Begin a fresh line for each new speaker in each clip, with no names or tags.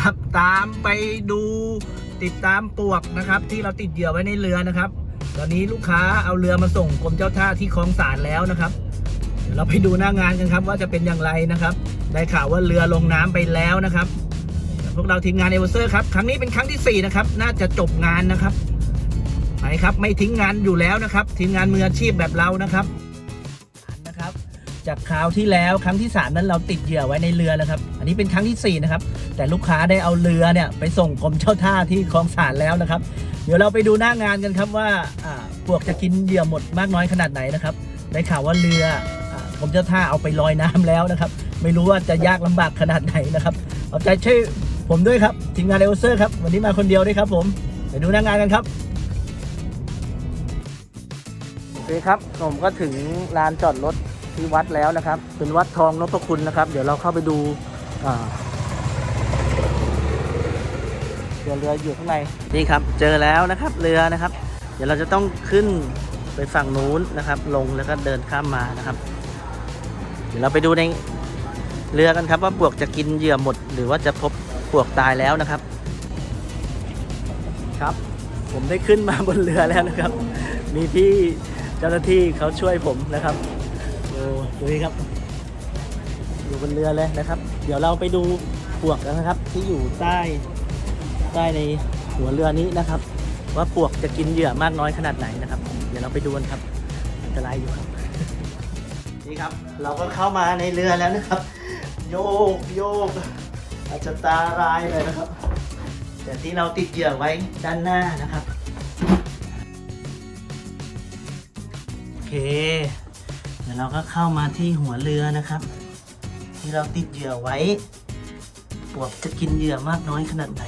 ครับตามไปดูติดตามปวกนะครับ ที่เราติดเหยื่อไว้ในเรือนะครับ ตอนนี้ลูกค้าเอาเรือมาส่งกรมเจ้าท่าที่คลองสารแล้วนะครับเดี๋ยวเราไปดูหน้างานกันครับ ว่าจะเป็นอย่างไรนะครับ ได้ข่าวว่าเรือลงน้ำไปแล้วนะครับ พวกเราทีมงานเอเวอร์เซอร์ครับครั้งนี้เป็นครั้งที่สี่นะครับน่าจะจบงานนะครับไปครับไม่ทิ้งงานอยู่แล้วนะครับ ทีมงานมืออาชีพแบบเรานะครับนะครับ จากคราวที่แล้วครั้งที่สามนั้นเราติดเหยื่อไว้ในเรือนะครับ อันนี้เป็นครั้งที่สี่นะครับ แต่ลูกค้าได้เอาเรือเนี่ยไปส่งกรมเจ้าท่าที่คลองสารแล้วนะครับ เดี๋ยวเราไปดูหน้างานกันครับว่าพวกจะกินเหยื่อหมดมากน้อยขนาดไหนนะครับได้ข่าวว่าเรือกรมเจ้าท่าเอาไปลอยน้ำแล้วนะครับ ไม่รู้ว่าจะยากลำบากขนาดไหนนะครับเอาใจช่วยผมด้วยครับทีมงานเอลเซอร์ครับวันนี้มาคนเดียวด้วยครับ ผมไปดูหน้างานกันครับโอเคครับผมก็ถึงลานจอดรถที่วัดแล้วนะครับ เป็นวัดทองนพคุณนะครับ เดี๋ยวเราเข้าไปดูอ่า เรือเรืออยู่ข้างในนี่ครับ เจอแล้วนะครับเรือนะครับ เดี๋ยวเราจะต้องขึ้นไปฝั่งนู้นนะครับ ลงแล้วก็เดินข้ามมานะครับ เดี๋ยวเราไปดูในเรือกันครับ ว่าปลวกจะกินเหยื่อหมด หรือว่าจะพบปลวกตายแล้วนะครับ ครับ ผมได้ขึ้นมาบนเรือแล้วนะครับ มีพี่เจ้าหน้าที่เขาช่วยผมนะครับโอ้ดูนี่ครับ อยู่บนเรือเลยนะครับ เดี๋ยวเราไปดูปลวกกันนะครับ ที่อยู่ใต้ ได้ในหัวเรือนี้นะครับ ว่าปวกจะกินเหยื่อมากน้อยขนาดไหนนะครับ เดี๋ยวเราไปดูกันครับอันตรายอยู่ครับนี่ครับ เราก็เข้ามาในเรือแล้วนะครับ โยกโยกอาจจะตารายเลยนะครับ แต่ที่เราติดเหยื่อไว้ด้านหน้านะครับ โอเค เดี๋ยวเราก็เข้ามาที่หัวเรือนะครับ ที่เราติดเหยื่อไว้ปวกจะกินเหยื่อมากน้อยขนาดไหน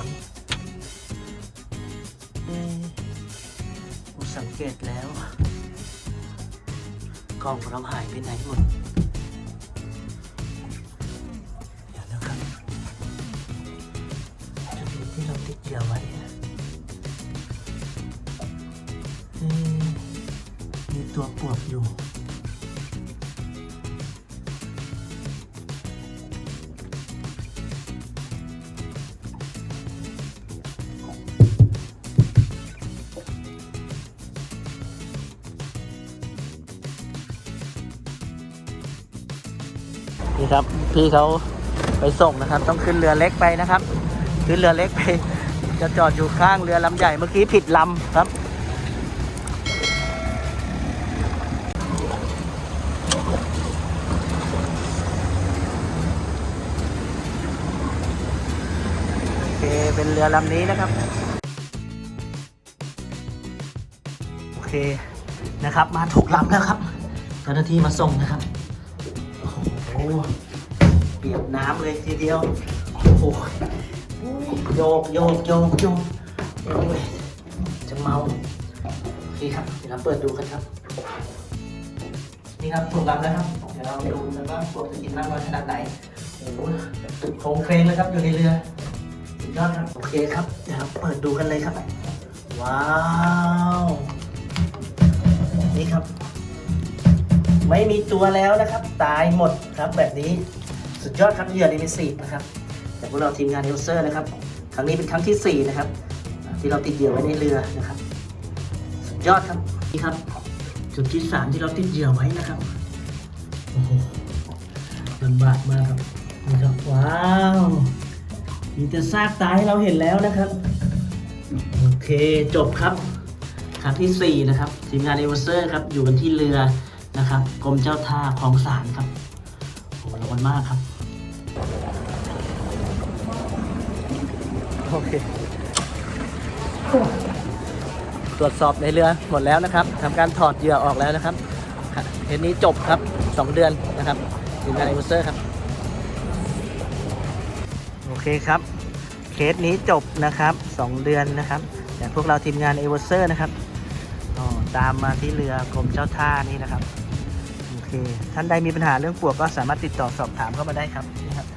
เกตแล้ว กล้องเราหายไปไหนหมดอย่าแล้วครับจุดที่เราติดเหยื่อไว้มีตัวปวกอยู่ นี่ครับพี่เขาไปส่งนะครับ ต้องขึ้นเรือเล็กไปนะครับ ขึ้นเรือเล็กไป จะจอดอยู่ข้างเรือลำใหญ่เมื่อกี้ผิดลำครับโอเคเป็นเรือลำนี้นะครับโอเคนะครับ มาถูกลำแล้วครับเจ้าหน้าที่มาส่งนะครับ อ้เปียกน้ำเลยทีเดียว โอ้โหโยกโยกโยกโยกโอยจะเมาโอเคครับเดี๋ยวเราเปิดดูกันครับ นี่ครับถูกรับแล้วครับ เดี๋ยวเราดูกันว่าพวกจะกินมากน้อยขนาดไหนโอ้โหโครงเครงเลยครับอยู่ในเรือสุดยอดครับโอเคครับเดี๋ยวเราเปิดดูกันเลยครับ ว้าว นี่ครับ ไม่มีตัวแล้วนะครับ ตายหมดครับแบบนี้สุดยอดครับเหยื่อดิมิซีนะครับแต่พวกเราทีมงานเอลเซอร์นะครับครั้งนี้เป็นครั้งที่ 4 นะครับ ที่เราติดเหยื่อไว้ในเรือนะครับ สุดยอดครับนี่ครับ จุดที่ 3 ที่เราติดเหยื่อไว้นะครับโอ้โหลำบากมากครับนี่ครับว้าวมีแต่ซากตายให้เราเห็นแล้วนะครับโอเคจบครับครั้งที่ 4 นะครับทีมงานเอเวอร์เซอร์ครับอยู่กันที่เรือ นะครับกรมเจ้าท่าคลองสารครับโอ้ร้อนมากครับ โอเค ตรวจสอบในเรือหมดแล้วนะครับทำการถอดเหยื่อออกแล้วนะครับเคสนี้จบครับ 2 เดือนนะครับทีมงานเอเวอร์เซอร์ครับ โอเคครับ เคสนี้จบนะครับ 2 เดือนนะครับแต่พวกเราทีมงานเอเวอร์เซอร์นะครับอ๋อตามมาที่เรือกรมเจ้าท่านี่นะครับ เค ท่านใดมีปัญหาเรื่องปลวกก็สามารถติดต่อสอบถามเข้ามาได้ครับนี่ครับ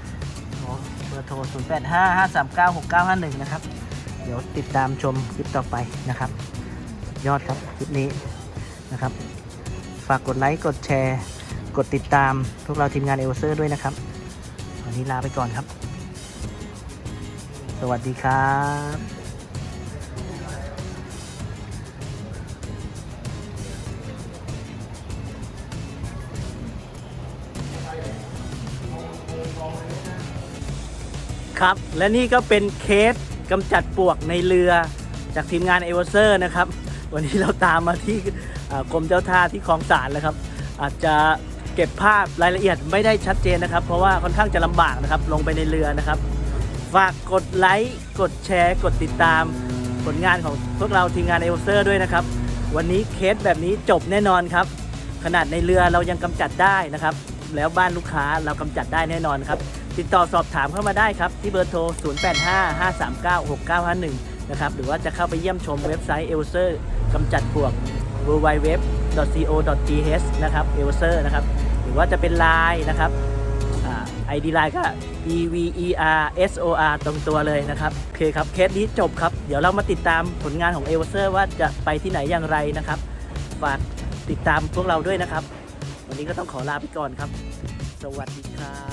เบอร์โทร 0 8 5 5 3 9 6 9 5 1 นะครับ เดี๋ยวติดตามชมคลิปต่อไปนะครับ ยอดครับคลิปนี้นะครับ ฝากกดไลค์กดแชร์ กดติดตามพวกเราทีมงานเอลเซอร์ด้วยนะครับ วันนี้ลาไปก่อนครับ สวัสดีครับ ครับ และนี่ก็เป็นเคสกำจัดปวกในเรือจากทีมงานเอเวอร์เซอร์นะครับ วันนี้เราตามมาที่กรมเจ้าท่าที่คลองสารแล้วครับ อาจจะเก็บภาพรายละเอียดไม่ได้ชัดเจนนะครับ เพราะว่าค่อนข้างจะลำบากนะครับ ลงไปในเรือนะครับ ฝากกดไลค์ กดแชร์ กดติดตาม ผลงานของพวกเราทีมงานเอเวอร์เซอร์ด้วยนะครับ วันนี้เคสแบบนี้จบแน่นอนครับ ขนาดในเรือเรายังกำจัดได้นะครับ แล้วบ้านลูกค้าเรากำจัดได้แน่นอนครับ ติดต่อสอบถามเข้ามาได้ครับที่เบอร์โทร 0855396951 นะครับ หรือว่าจะเข้าไปเยี่ยมชมเว็บไซต์ e l s e r กำจัดปลวก www.co.th นะครับ e l s e r นะครับ หรือว่าจะเป็น Line นะครับอ่า ID Line ก็ e v e r s o r ตรงตัวเลยนะครับ โอเคครับ เคสนี้จบครับ เดี๋ยวเรามาติดตามผลงานของ e l s e r ว่าจะไปที่ไหนอย่างไรนะครับ ฝากติดตามพวกเราด้วยนะครับ วันนี้ก็ต้องขอลาไปก่อนครับ สวัสดีครับ